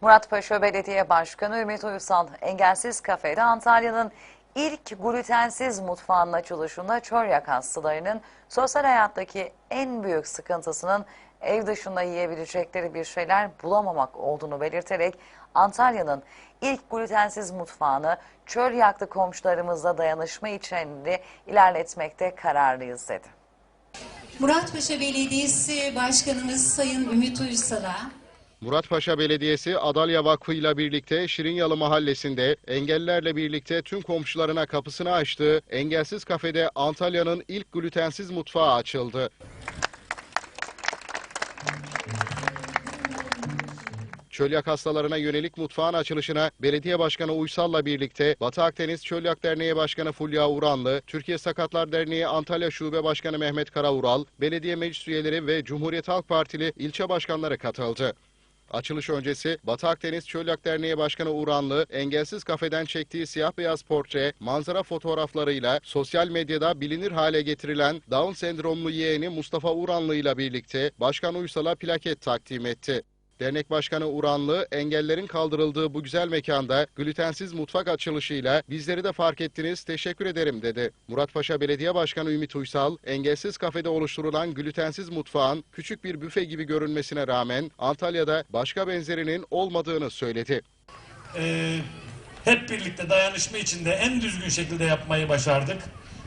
Muratpaşa Belediye Başkanı Ümit Uysal, Engelsiz Kafe'de Antalya'nın ilk glutensiz mutfağının açılışında çölyak hastalarının sosyal hayattaki en büyük sıkıntısının ev dışında yiyebilecekleri bir şeyler bulamamak olduğunu belirterek Antalya'nın ilk glutensiz mutfağını çöl yaktı komşularımızla dayanışma içinde ilerletmekte kararlıyız dedi. Muratpaşa Belediyesi Başkanımız Sayın Ümit Uysal'a Muratpaşa Belediyesi Adalya Vakfı ile birlikte Şirinyalı Mahallesi'nde engellilerle birlikte tüm komşularına kapısını açtığı Engelsiz Kafede Antalya'nın ilk glutensiz mutfağı açıldı. Çölyak hastalarına yönelik mutfağın açılışına Belediye Başkanı Uysal'la birlikte Batı Akdeniz Çölyak Derneği Başkanı Fulya Uranlı, Türkiye Sakatlar Derneği Antalya Şube Başkanı Mehmet Karawural, belediye meclis üyeleri ve Cumhuriyet Halk Partili ilçe başkanları katıldı. Açılış öncesi Batı Akdeniz Çölyak Derneği Başkanı Uranlı, engelsiz kafeden çektiği siyah beyaz portre, manzara fotoğraflarıyla sosyal medyada bilinir hale getirilen Down sendromlu yeğeni Mustafa Uranlı ile birlikte Başkan Uysal'a plaket takdim etti. Dernek Başkanı Uranlı, engellerin kaldırıldığı bu güzel mekanda glutensiz mutfak açılışıyla bizleri de fark ettiniz, teşekkür ederim dedi. Muratpaşa Belediye Başkanı Ümit Uysal, engelsiz kafede oluşturulan glutensiz mutfağın küçük bir büfe gibi görünmesine rağmen Antalya'da başka benzerinin olmadığını söyledi. Ee, hep birlikte dayanışma içinde en düzgün şekilde yapmayı başardık.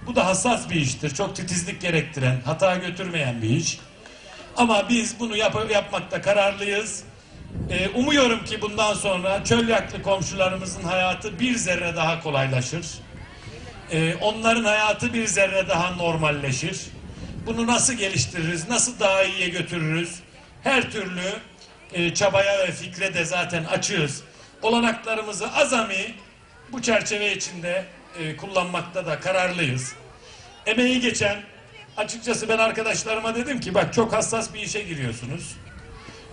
Bu da hassas bir iştir. Çok titizlik gerektiren, hata götürmeyen bir iş. Ama biz bunu yap yapmakta kararlıyız. Ee, umuyorum ki bundan sonra çöl yaklı komşularımızın hayatı bir zerre daha kolaylaşır. Ee, onların hayatı bir zerre daha normalleşir. Bunu nasıl geliştiririz, nasıl daha iyiye götürürüz? Her türlü e, çabaya ve fikre de zaten açığız. Olanaklarımızı azami bu çerçeve içinde e, kullanmakta da kararlıyız. Emeği geçen, açıkçası ben arkadaşlarıma dedim ki bak çok hassas bir işe giriyorsunuz.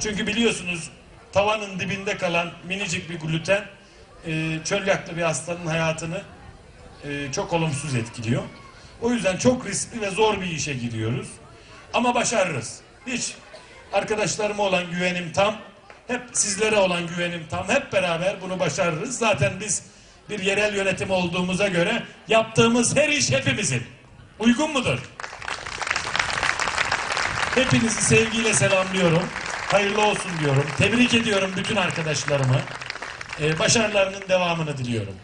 Çünkü biliyorsunuz tavanın dibinde kalan minicik bir gluten e, çöl yaklı bir hastanın hayatını e, çok olumsuz etkiliyor. O yüzden çok riskli ve zor bir işe giriyoruz. Ama başarırız. Hiç arkadaşlarıma olan güvenim tam. Hep sizlere olan güvenim tam. Hep beraber bunu başarırız. Zaten biz bir yerel yönetim olduğumuza göre yaptığımız her iş hepimizin. Uygun mudur? Hepinizi sevgiyle selamlıyorum. Hayırlı olsun diyorum. Tebrik ediyorum bütün arkadaşlarımı. Ee, başarılarının devamını diliyorum.